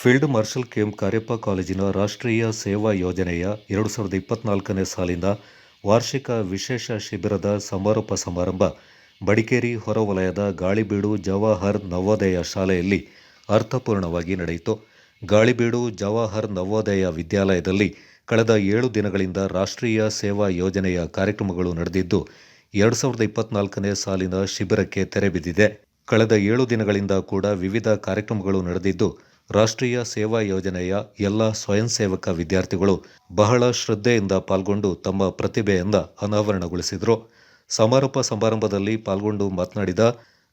Field marshal KM Cariappa ಕಾಲೇಜಿನ ರಾಷ್ಟ್ರೀಯ ಸೇವಾ ಯೋಜನೆಯ ಎರಡು ಸಾವಿರದ ಇಪ್ಪತ್ನಾಲ್ಕನೇ ಸಾಲಿನ ವಾರ್ಷಿಕ ವಿಶೇಷ ಶಿಬಿರದ ಸಮಾರೋಪ ಸಮಾರಂಭ ಬಡಿಕೇರಿ ಹೊರವಲಯದ ಗಾಳಿಬೀಡು ಜವಾಹರ್ ನವೋದಯ ಶಾಲೆಯಲ್ಲಿ ಅರ್ಥಪೂರ್ಣವಾಗಿ ನಡೆಯಿತು. ಗಾಳಿಬೀಡು ಜವಾಹರ್ ನವೋದಯ ವಿದ್ಯಾಲಯದಲ್ಲಿ ಕಳೆದ ಏಳು ದಿನಗಳಿಂದ ರಾಷ್ಟ್ರೀಯ ಸೇವಾ ಯೋಜನೆಯ ಕಾರ್ಯಕ್ರಮಗಳು ನಡೆದಿದ್ದು, ಎರಡು ಸಾವಿರದ ಇಪ್ಪತ್ನಾಲ್ಕನೇ ಸಾಲಿನ ಶಿಬಿರಕ್ಕೆ ತೆರೆ ಬಿದ್ದಿದೆ. ಕಳೆದ ಏಳು ದಿನಗಳಿಂದ ಕೂಡ ವಿವಿಧ ಕಾರ್ಯಕ್ರಮಗಳು ನಡೆದಿದ್ದು ರಾಷ್ಟ್ರೀಯ ಸೇವಾ ಯೋಜನೆಯ ಎಲ್ಲ ಸ್ವಯಂ ಸೇವಕ ವಿದ್ಯಾರ್ಥಿಗಳು ಬಹಳ ಶ್ರದ್ಧೆಯಿಂದ ಪಾಲ್ಗೊಂಡು ತಮ್ಮ ಪ್ರತಿಭೆಯಿಂದ ಅನಾವರಣಗೊಳಿಸಿದರು. ಸಮಾರೋಪ ಸಮಾರಂಭದಲ್ಲಿ ಪಾಲ್ಗೊಂಡು ಮಾತನಾಡಿದ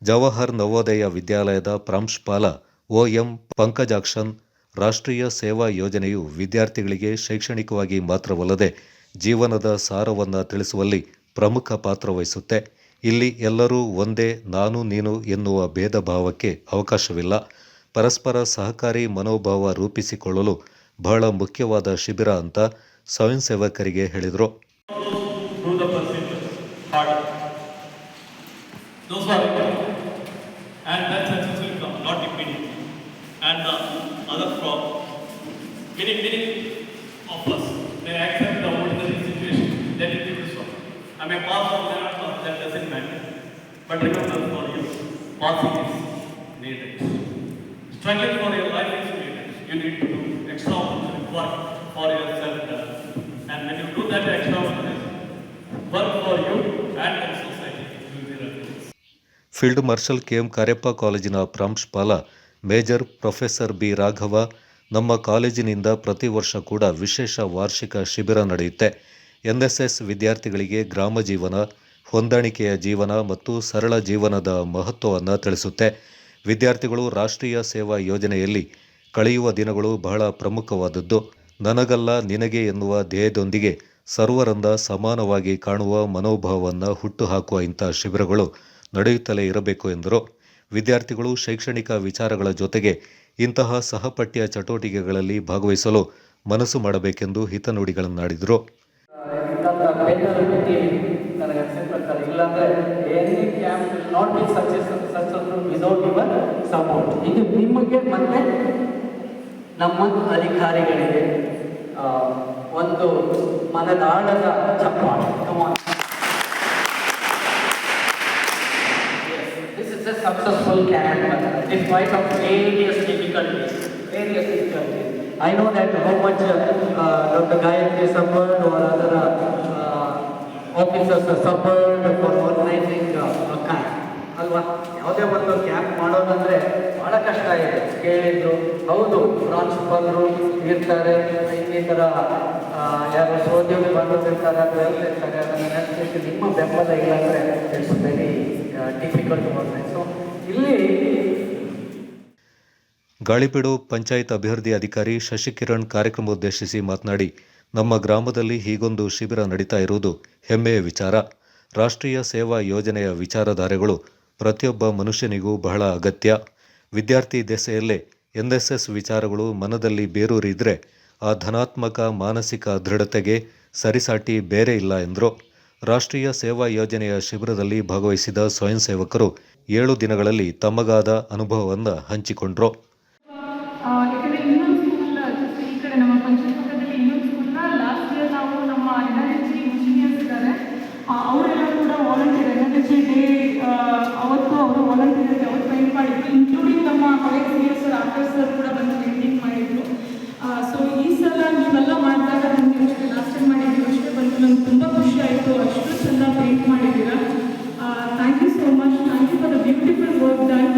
ಜವಾಹರ್ ನವೋದಯ ವಿದ್ಯಾಲಯದ ಪ್ರಾಂಶುಪಾಲ ಒ ಎಂ ಪಂಕಜಾಕ್ಷನ್, ರಾಷ್ಟ್ರೀಯ ಸೇವಾ ಯೋಜನೆಯು ವಿದ್ಯಾರ್ಥಿಗಳಿಗೆ ಶೈಕ್ಷಣಿಕವಾಗಿ ಮಾತ್ರವಲ್ಲದೆ ಜೀವನದ ಸಾರವನ್ನು ತಿಳಿಸುವಲ್ಲಿ ಪ್ರಮುಖ ಪಾತ್ರ ವಹಿಸುತ್ತೆ. ಇಲ್ಲಿ ಎಲ್ಲರೂ ಒಂದೇ ನಾನು ನೀನು ಎನ್ನುವ ಭೇದ ಭಾವಕ್ಕೆ ಅವಕಾಶವಿಲ್ಲ. ಪರಸ್ಪರ ಸಹಕಾರಿ ಮನೋಭಾವ ರೂಪಿಸಿಕೊಳ್ಳಲು ಬಹಳ ಮುಖ್ಯವಾದ ಶಿಬಿರ ಅಂತ ಸ್ವಯಂ ಸೇವಕರಿಗೆ ಹೇಳಿದರು. But remember for you, passing is. Struggling for your life needed. You need to do extraordinary work for yourself. And when you do that extraordinary work for you and the society, field marshal KM Cariappa ಕಾಲೇಜಿನ ಪ್ರಾಂಶುಪಾಲ major professor B Raghava ನಮ್ಮ ಕಾಲೇಜಿನಿಂದ ಪ್ರತಿ ವರ್ಷ ಕೂಡ ವಿಶೇಷ ವಾರ್ಷಿಕ ಶಿಬಿರ ನಡೆಯುತ್ತೆ ಎನ್ಎಸ್ಎಸ್ ವಿದ್ಯಾರ್ಥಿಗಳಿಗೆ ಗ್ರಾಮ ಜೀವನ ಹೊಂದಾಣಿಕೆಯ ಜೀವನ ಮತ್ತು ಸರಳ ಜೀವನದ ಮಹತ್ವವನ್ನು ತಿಳಿಸುತ್ತೆ ವಿದ್ಯಾರ್ಥಿಗಳು ರಾಷ್ಟ್ರೀಯ ಸೇವಾ ಯೋಜನೆಯಲ್ಲಿ ಕಳೆಯುವ ದಿನಗಳು ಬಹಳ ಪ್ರಮುಖವಾದದ್ದು. ನನಗಲ್ಲ ನಿನಗೆ ಎನ್ನುವ ಧ್ಯೇಯದೊಂದಿಗೆ ಸರ್ವರಂದ ಸಮಾನವಾಗಿ ಕಾಣುವ ಮನೋಭಾವವನ್ನು ಹುಟ್ಟುಹಾಕುವ ಇಂಥ ಶಿಬಿರಗಳು ನಡೆಯುತ್ತಲೇ ಇರಬೇಕು ಎಂದರು. ವಿದ್ಯಾರ್ಥಿಗಳು ಶೈಕ್ಷಣಿಕ ವಿಚಾರಗಳ ಜೊತೆಗೆ ಇಂತಹ ಸಹಪಠ್ಯ ಚಟುವಟಿಕೆಗಳಲ್ಲಿ ಭಾಗವಹಿಸಲು ಮನಸ್ಸು ಮಾಡಬೇಕೆಂದು ಹಿತನುಡಿಗಳನ್ನಾಡಿದರು ನನಗೆ ಕ್ಯಾಂಪ್ ಸಕ್ಸಸ್ಫುಲ್ ಸಪೋರ್ಟ್ ಇದು ನಿಮಗೆ ಮತ್ತೆ ನಮ್ಮ ಅಧಿಕಾರಿಗಳಿಗೆ ಒಂದು ಮನದಾಳದ ಚಪ್ಪಾಳೆ Come is Yes, this is a successful off. I know that how much uh, Dr. Gayatri suffered or other uh, officers suffered for organizing uh, a camp. ಅಲ್ವಾ ಯಾವುದೇ ಒಂದು ಕ್ಯಾಂಪ್ ಮಾಡೋದಂದ್ರೆ ಕಷ್ಟ ಇದೆ. ಕೇಳಿದ್ರು, ಹೌದು ಪ್ರಾಂಶುಪಾಲರು ಇರ್ತಾರೆ ಇನ್ನಿತರ ಯಾರು ಸೋದ್ಯೋಗಿ ಬಂದಿರ್ತಾರೆ ಅಂತ ಹೇಳ್ತಿರ್ತಾರೆ ಅದನ್ನು ನೆನಪಿಸಿ ನಿಮ್ಮ ಬೆಂಬಲ ಇಲ್ಲ ಅಂದರೆ ಇಟ್ಸ್ ವೆರಿ ಡಿಫಿಕಲ್ಟ್ ಬರ್ತದೆ ಸೊ ಇಲ್ಲಿ ಗಾಳಿಬೀಡು ಪಂಚಾಯತ್ ಅಭಿವೃದ್ಧಿ ಅಧಿಕಾರಿ ಶಶಿಕಿರಣ್ ಕಾರ್ಯಕ್ರಮ ಉದ್ದೇಶಿಸಿ ಮಾತನಾಡಿ, ನಮ್ಮ ಗ್ರಾಮದಲ್ಲಿ ಹೀಗೊಂದು ಶಿಬಿರ ನಡೀತಾ ಇರುವುದು ಹೆಮ್ಮೆಯ ವಿಚಾರ. ರಾಷ್ಟ್ರೀಯ ಸೇವಾ ಯೋಜನೆಯ ವಿಚಾರಧಾರೆಗಳು ಪ್ರತಿಯೊಬ್ಬ ಮನುಷ್ಯನಿಗೂ ಬಹಳ ಅಗತ್ಯ. ವಿದ್ಯಾರ್ಥಿ ದೆಸೆಯಲ್ಲೇ ಎನ್ಎಸ್ಎಸ್ ವಿಚಾರಗಳು ಮನದಲ್ಲಿ ಬೇರೂರಿದ್ರೆ ಆ ಧನಾತ್ಮಕ ಮಾನಸಿಕ ದೃಢತೆಗೆ ಸರಿಸಾಟಿ ಬೇರೆ ಇಲ್ಲ ಎಂದರು. ರಾಷ್ಟ್ರೀಯ ಸೇವಾ ಯೋಜನೆಯ ಶಿಬಿರದಲ್ಲಿ ಭಾಗವಹಿಸಿದ ಸ್ವಯಂ ಸೇವಕರು ಏಳು ದಿನಗಳಲ್ಲಿ ತಮಗಾದ ಅನುಭವವನ್ನು ಹಂಚಿಕೊಂಡ್ರು. ಎನ್ ಅವರೆಲ್ಲ ಕೂಡ ವಾಲಂಟಿಯರ್ ಎನ್ ಎಚ್ ಡೇ ಸರ್ ಕೂಡ ಬಂದು ಮೀಟಿಂಗ್ ಮಾಡಿದ್ರು. ಸೊ ಈ ಸಲ ನೀವೆಲ್ಲ ಮಾಡಿದಾಗ ನಮಗೆ ಅಷ್ಟು ಲಾಸ್ಟ್ ಮಾಡಿದ್ರು ಅಷ್ಟೇ ಬಂದು ನಂಗೆ ತುಂಬ ಖುಷಿ ಆಯಿತು. ಅಷ್ಟು ಚೆಂದ ಪೇಂಟ್ ಮಾಡಿದ್ದೀರ. Thank you so much thank you for a beautiful work done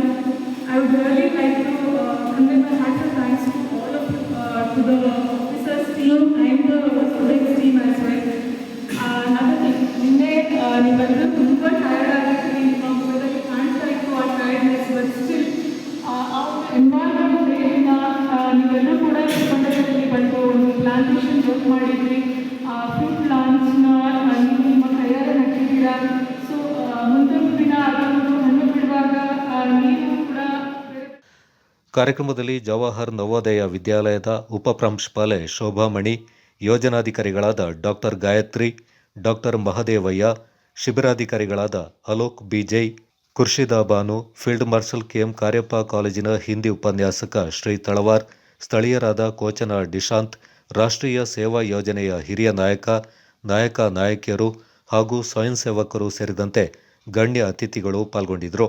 I would really like to convey my hat thanks to all of to the officers team and students team as well ನಾನು ನಿನ್ನೆ uh, ನೀವೆಲ್ಲರೂ ಮಾಡಿದ್ರಿ. ನಿಮ್ಮ ಹಾಕಿದ್ದೀರಾ so ಮುಂದೊಂದು ದಿನ ಬಿಡುವಾಗ ನೀವು ಕೂಡ ಕಾರ್ಯಕ್ರಮದಲ್ಲಿ ಜವಾಹರ್ ನವೋದಯ ವಿದ್ಯಾಲಯದ ಉಪಪ್ರಾಂಶುಪಾಲೆ ಶೋಭಾಮಣಿ, ಯೋಜನಾಧಿಕಾರಿಗಳಾದ doctor Gayatri, doctor Mahadevaiah, ಶಿಬಿರಾಧಿಕಾರಿಗಳಾದ Alok Bijai, Khurshida Banu, field marshal KM Cariappa ಕಾಲೇಜಿನ ಹಿಂದಿ ಉಪನ್ಯಾಸಕ ಶ್ರೀ ತಳವಾರ್, ಸ್ಥಳೀಯರಾದ ಕೋಚನ ಡಿಶಾಂತ್ ರಾಷ್ಟ್ರೀಯ ಸೇವಾ ಯೋಜನೆಯ ಹಿರಿಯ ನಾಯಕ ನಾಯಕ ನಾಯಕಿಯರು ಹಾಗೂ ಸ್ವಯಂ ಸೇವಕರು ಸೇರಿದಂತೆ ಗಣ್ಯ ಅತಿಥಿಗಳು ಪಾಲ್ಗೊಂಡಿದ್ದರು.